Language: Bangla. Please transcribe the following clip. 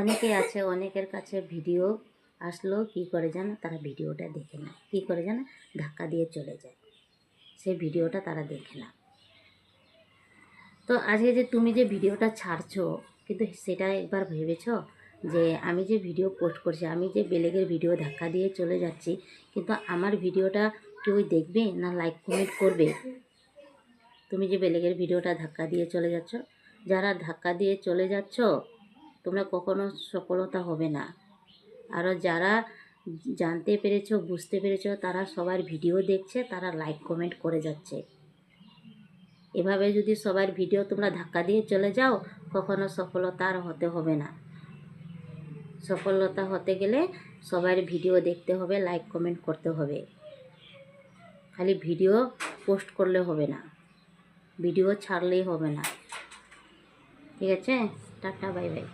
অনেকে আছে, অনেকের কাছে ভিডিও আসলো, কি করে জানো? তারা ভিডিওটা দেখে না কি করে জানো? ধাক্কা দিয়ে চলে যায়। সেই ভিডিওটা তারা দেখে না। তো আজকে যে তুমি যে ভিডিওটা ছাড়ছো, কিন্তু সেটা একবার ভেবেছ যে আমি যে ভিডিও পোস্ট করছি, আমি যে বেলেগের ভিডিও ধাক্কা দিয়ে চলে যাচ্ছি, কিন্তু আমার ভিডিওটা কেউ দেখবে না লাইক কমেন্ট করবে? তুমি যে বেলেগের ভিডিওটা ধাক্কা দিয়ে চলে যাচ্ছ, যারা ধাক্কা দিয়ে চলে যাচ্ছ তোমরা কখনো সফলতা হবে না। আরও যারা জানতে পেরেছ, বুঝতে পেরেছ, তারা সবার ভিডিও দেখছে, তারা লাইক কমেন্ট করে যাচ্ছে। এভাবে যদি সবার ভিডিও তোমরা ধাক্কা দিয়ে চলে যাও, কখনো সফলতা আর হতে হবে না। সফলতা হতে গেলে সবার ভিডিও দেখতে হবে লাইক কমেন্ট করতে হবে। খালি ভিডিও পোস্ট করলে হবে না। ভিডিও ছাড়লেই হবে না। ঠিক আছে? Tata bye bye